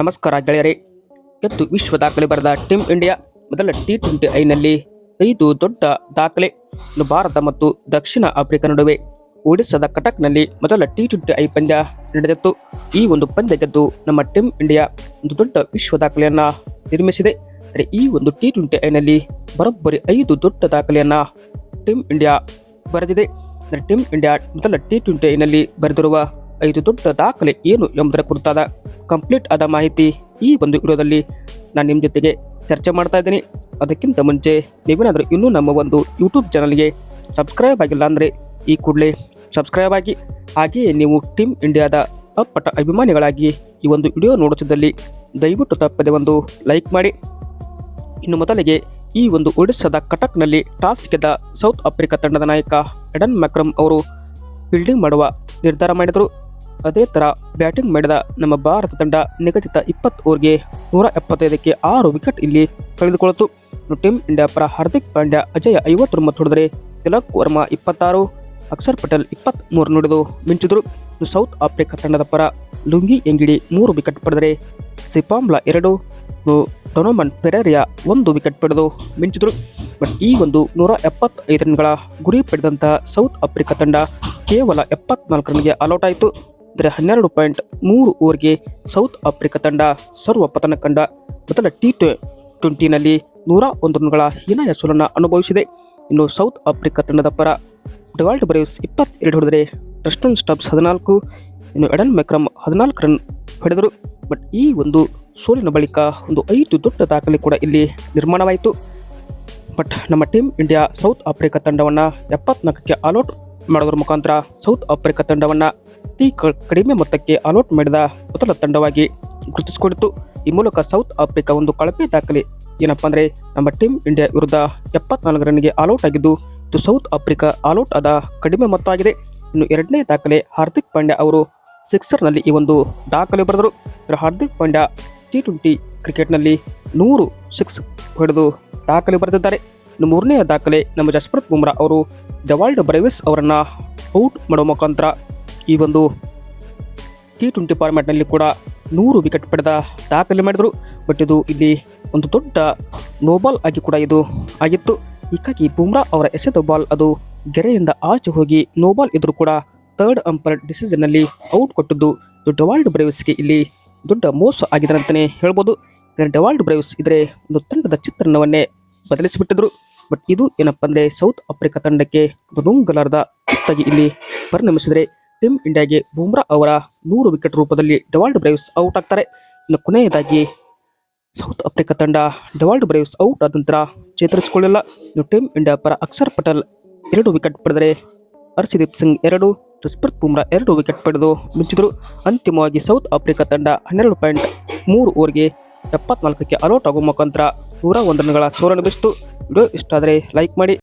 ನಮಸ್ಕಾರ ಗೆಳೆಯರೇ. ಎತ್ತು ವಿಶ್ವ ದಾಖಲೆ ಬರೆದ ಟೀಮ್ ಇಂಡಿಯಾ ಮೊದಲ ಟಿ ಟ್ವೆಂಟಿ ಐನಲ್ಲಿ ಐದು ದೊಡ್ಡ ದಾಖಲೆ. ಭಾರತ ಮತ್ತು ದಕ್ಷಿಣ ಆಫ್ರಿಕಾ ನಡುವೆ ಒಡಿಸ್ಸಾದ ಕಟಕ್ನಲ್ಲಿ ಮೊದಲ ಟಿ ಟ್ವೆಂಟಿ ಐ ಪಂದ್ಯ ನಡೆದಿತ್ತು. ಈ ಒಂದು ಪಂದ್ಯ ಗೆದ್ದು ನಮ್ಮ ಟೀಮ್ ಇಂಡಿಯಾ ಒಂದು ದೊಡ್ಡ ವಿಶ್ವ ದಾಖಲೆಯನ್ನು ನಿರ್ಮಿಸಿದೆ. ಅಂದರೆ ಈ ಒಂದು ಟಿ ಟ್ವೆಂಟಿ ಐನಲ್ಲಿ ಬರೋಬ್ಬರಿ ಐದು ದೊಡ್ಡ ದಾಖಲೆಯನ್ನ ಟೀಮ್ ಇಂಡಿಯಾ ಬರೆದಿದೆ. ಅಂದರೆ ಟೀಮ್ ಇಂಡಿಯಾ ಮೊದಲ ಟಿ ಟ್ವೆಂಟಿ ಐನಲ್ಲಿ ಬರೆದಿರುವ ಐದು ದೊಡ್ಡ ದಾಖಲೆ ಏನು ಎಂಬುದರ ಕುರಿತಾದ ಕಂಪ್ಲೀಟ್ ಆದ ಮಾಹಿತಿ ಈ ಒಂದು ವಿಡಿಯೋದಲ್ಲಿ ನಾನು ನಿಮ್ಮ ಜೊತೆಗೆ ಚರ್ಚೆ ಮಾಡ್ತಾ ಇದ್ದೀನಿ. ಅದಕ್ಕಿಂತ ಮುಂಚೆ ನೀವೇನಾದರೂ ಇನ್ನೂ ನಮ್ಮ ಒಂದು ಯೂಟ್ಯೂಬ್ ಚಾನಲ್ಗೆ ಸಬ್ಸ್ಕ್ರೈಬ್ ಆಗಿಲ್ಲ ಅಂದರೆ ಈ ಕೂಡಲೇ ಸಬ್ಸ್ಕ್ರೈಬ್ ಆಗಿ, ಹಾಗೆಯೇ ನೀವು ಟೀಮ್ ಇಂಡಿಯಾದ ಅಪ್ಪಟ ಅಭಿಮಾನಿಗಳಾಗಿ ಈ ಒಂದು ವಿಡಿಯೋ ನೋಡುತ್ತಿದ್ದಲ್ಲಿ ದಯವಿಟ್ಟು ತಪ್ಪದೆ ಒಂದು ಲೈಕ್ ಮಾಡಿ. ಇನ್ನು ಮೊದಲಿಗೆ ಈ ಒಂದು ಒಡಿಶಾದ ಕಟಕ್ನಲ್ಲಿ ಟಾಸ್ ಗೆದ್ದ ಸೌತ್ ಆಫ್ರಿಕಾ ತಂಡದ ನಾಯಕ ಎಡನ್ ಮ್ಯಾಕ್ರಮ್ ಅವರು ಫೀಲ್ಡಿಂಗ್ ಮಾಡುವ ನಿರ್ಧಾರ ಮಾಡಿದರು. ಅದೇ ಥರ ಬ್ಯಾಟಿಂಗ್ ಮಾಡಿದ ನಮ್ಮ ಭಾರತ ತಂಡ ನಿಗದಿತ ಇಪ್ಪತ್ತು ಓವರ್ಗೆ ನೂರ ಎಪ್ಪತ್ತೈದಕ್ಕೆ ಆರು ವಿಕೆಟ್ ಇಲ್ಲಿ ಕಳೆದುಕೊಳ್ಳಿತು ಟೀಮ್ ಇಂಡಿಯಾ ಪರ ಹಾರ್ದಿಕ್ ಪಾಂಡ್ಯ, ಅಜಯ ಐವತ್ತೊಂಬತ್ತು ಹೊಡೆದರೆ ತಿಲಕ್ ವರ್ಮಾ ಇಪ್ಪತ್ತಾರು, ಅಕ್ಷರ್ ಪಟೇಲ್ ಇಪ್ಪತ್ತ್ಮೂರು ನುಡಿದು ಮಿಂಚಿದ್ರು. ಸೌತ್ ಆಫ್ರಿಕಾ ತಂಡದ ಪರ ಲುಂಗಿ ಎಂಗಿಡಿ ಮೂರು ವಿಕೆಟ್ ಪಡೆದರೆ ಸಿಪಾಮ್ಲಾ ಎರಡು ಡೊನೋಮನ್ ಪೆರೇರಿಯಾ ಒಂದು ವಿಕೆಟ್ ಪಡೆದು ಮಿಂಚಿದ್ರು. ಬಟ್ ಈ ಒಂದು ನೂರ ಎಪ್ಪತ್ತೈದು ರನ್ಗಳ ಗುರಿ ಪಡೆದಂತಹ ಸೌತ್ ಆಫ್ರಿಕಾ ತಂಡ ಕೇವಲ ಎಪ್ಪತ್ನಾಲ್ಕು ರನ್ಗೆ ಆಲ್ಔಟ್ ಆಯಿತು. ಅಂದರೆ ಹನ್ನೆರಡು ಪಾಯಿಂಟ್ ಮೂರು ಓವರ್ಗೆ ಸೌತ್ ಆಫ್ರಿಕಾ ತಂಡ ಸರ್ವ ಪತನ ಕಂಡ ಮೊದಲ ಟಿ ಟ್ವೆಂಟಿನಲ್ಲಿ ನೂರ ಒಂದು ರನ್ಗಳ ಹೀನಾಯ ಸೋಲನ್ನು ಅನುಭವಿಸಿದೆ. ಇನ್ನು ಸೌತ್ ಆಫ್ರಿಕಾ ತಂಡದ ಪರ ಡಿವಾಲ್ಡ್ ಬ್ರೇವ್ಸ್ ಇಪ್ಪತ್ತೆರಡು ಹೊಡೆದರೆ ಟ್ರಸ್ಟನ್ ಸ್ಟಬ್ಸ್ ಹದಿನಾಲ್ಕು, ಇನ್ನು ಎಡನ್ ಮೆಕ್ರಮ್ ಹದಿನಾಲ್ಕು ರನ್ ಹೊಡೆದರು ಬಟ್ ಈ ಒಂದು ಸೋಲಿನ ಬಳಿಕ ಒಂದು ಐದು ದೊಡ್ಡ ದಾಖಲೆ ಕೂಡ ಇಲ್ಲಿ ನಿರ್ಮಾಣವಾಯಿತು. ಬಟ್ ನಮ್ಮ ಟೀಮ್ ಇಂಡಿಯಾ ಸೌತ್ ಆಫ್ರಿಕಾ ತಂಡವನ್ನು ಎಪ್ಪತ್ನಾಲ್ಕಕ್ಕೆ ಆಲ್ಔಟ್ ಮಾಡೋದ್ರ ಮುಖಾಂತರ ಸೌತ್ ಆಫ್ರಿಕಾ ತಂಡವನ್ನು ಅತಿ ಕಡಿಮೆ ಮೊತ್ತಕ್ಕೆ ಆಲ್ಔಟ್ ಮಾಡಿದ ಮೊದಲ ತಂಡವಾಗಿ ಗುರುತಿಸಿಕೊಂಡಿತು. ಈ ಮೂಲಕ ಸೌತ್ ಆಫ್ರಿಕಾ ಒಂದು ಕಳಪೆ ದಾಖಲೆ. ಏನಪ್ಪ ಅಂದರೆ, ನಮ್ಮ ಟೀಮ್ ಇಂಡಿಯಾ ವಿರುದ್ಧ ಎಪ್ಪತ್ನಾಲ್ಕು ರನ್ಗೆ ಆಲ್ಔಟ್ ಆಗಿದ್ದು, ಇದು ಸೌತ್ ಆಫ್ರಿಕಾ ಆಲ್ಔಟ್ ಆದ ಕಡಿಮೆ ಮೊತ್ತ ಆಗಿದೆ. ಇನ್ನು ಎರಡನೇ ದಾಖಲೆ, ಹಾರ್ದಿಕ್ ಪಾಂಡ್ಯ ಅವರು ಸಿಕ್ಸರ್ನಲ್ಲಿ ಈ ಒಂದು ದಾಖಲೆ ಬರೆದರು. ಹಾರ್ದಿಕ್ ಪಾಂಡ್ಯ ಟಿ ಟ್ವೆಂಟಿ ಕ್ರಿಕೆಟ್ನಲ್ಲಿ ನೂರು ಸಿಕ್ಸ್ ಹೊಡೆದು ದಾಖಲೆ ಬರೆದಿದ್ದಾರೆ. ಇನ್ನು ಮೂರನೆಯ ದಾಖಲೆ, ನಮ್ಮ ಜಸ್ಪ್ರೀತ್ ಬುಮ್ರಾ ಅವರು ಡೆವಾಲ್ಡ್ ಬ್ರೇವಿಸ್ ಅವರನ್ನು ಔಟ್ ಮಾಡುವ ಮುಖಾಂತರ ಈ ಒಂದು ಟಿ ಟ್ವೆಂಟಿ ಫಾರ್ಮ್ಯಾಟ್ನಲ್ಲಿ ಕೂಡ ನೂರು ವಿಕೆಟ್ ಪಡೆದ ದಾಖಲೆ ಮಾಡಿದರು. ಬಟ್ ಇದು ಇಲ್ಲಿ ಒಂದು ದೊಡ್ಡ ನೋಬಾಲ್ ಆಗಿ ಕೂಡ ಇದು ಆಗಿತ್ತು. ಹೀಗಾಗಿ ಬುಮ್ರಾ ಅವರ ಎಸೆದ ಬಾಲ್ ಅದು ಗೆರೆಯಿಂದ ಆಚೆ ಹೋಗಿ ನೋಬಾಲ್ ಇದ್ರೂ ಕೂಡ ಥರ್ಡ್ ಅಂಪೈರ್ ಡಿಸಿಷನ್ನಲ್ಲಿ ಔಟ್ ಕೊಟ್ಟಿದ್ದು. ಇದು ಡೆವಾಲ್ಡ್ ಬ್ರೇವ್ಸ್ಗೆ ಇಲ್ಲಿ ದೊಡ್ಡ ಮೋಸ ಆಗಿದೆ ಅಂತಲೇ ಹೇಳ್ಬೋದು. ಡೆವಾಲ್ಡ್ ಬ್ರೇವ್ಸ್ ಇದ್ರೆ ಒಂದು ತಂಡದ ಚಿತ್ರಣವನ್ನೇ ಬದಲಿಸಿಬಿಟ್ಟಿದ್ರು. ಬಟ್ ಇದು ಏನಪ್ಪ ಅಂದರೆ ಸೌತ್ ಆಫ್ರಿಕಾ ತಂಡಕ್ಕೆ ಒಂದು ನುಂಗಲಾರದ ಇಲ್ಲಿ ಪರಿಣಮಿಸಿದರೆ ಟೀಮ್ ಇಂಡಿಯಾಗೆ ಬುಮ್ರಾ ಅವರ ನೂರು ವಿಕೆಟ್ ರೂಪದಲ್ಲಿ ಡೆವಾಲ್ಡ್ ಬ್ರೇವ್ಸ್ ಔಟ್ ಆಗ್ತಾರೆ. ಇನ್ನು ಕೊನೆಯದಾಗಿ ಸೌತ್ ಆಫ್ರಿಕಾ ತಂಡ ಡೆವಾಲ್ಡ್ ಬ್ರೇವ್ಸ್ ಔಟ್ ಆದ ನಂತರ ಚೇತರಿಸಿಕೊಳ್ಳಿಲ್ಲ ಇನ್ನು ಟೀಮ್ ಇಂಡಿಯಾ ಪರ ಅಕ್ಷರ್ ಪಟೇಲ್ ಎರಡು ವಿಕೆಟ್ ಪಡೆದರೆ ಹರ್ಷದೀಪ್ ಸಿಂಗ್ ಎರಡು, ಜಸ್ಪ್ರೀತ್ ಬುಮ್ರಾ ಎರಡು ವಿಕೆಟ್ ಪಡೆದು ಮಿಂಚಿದರು. ಅಂತಿಮವಾಗಿ ಸೌತ್ ಆಫ್ರಿಕಾ ತಂಡ ಹನ್ನೆರಡು ಪಾಯಿಂಟ್ ಮೂರು ಓವರ್ಗೆ ಎಪ್ಪತ್ನಾಲ್ಕಕ್ಕೆ ಅಲೌಟ್ ಆಗುವ ಮುಖಾಂತರ ನೂರ ಒಂದು ರನ್ಗಳ ಸೋಲನುಭವಿಸಿತು ವಿಡಿಯೋ ಇಷ್ಟ ಆದರೆ ಲೈಕ್ ಮಾಡಿ.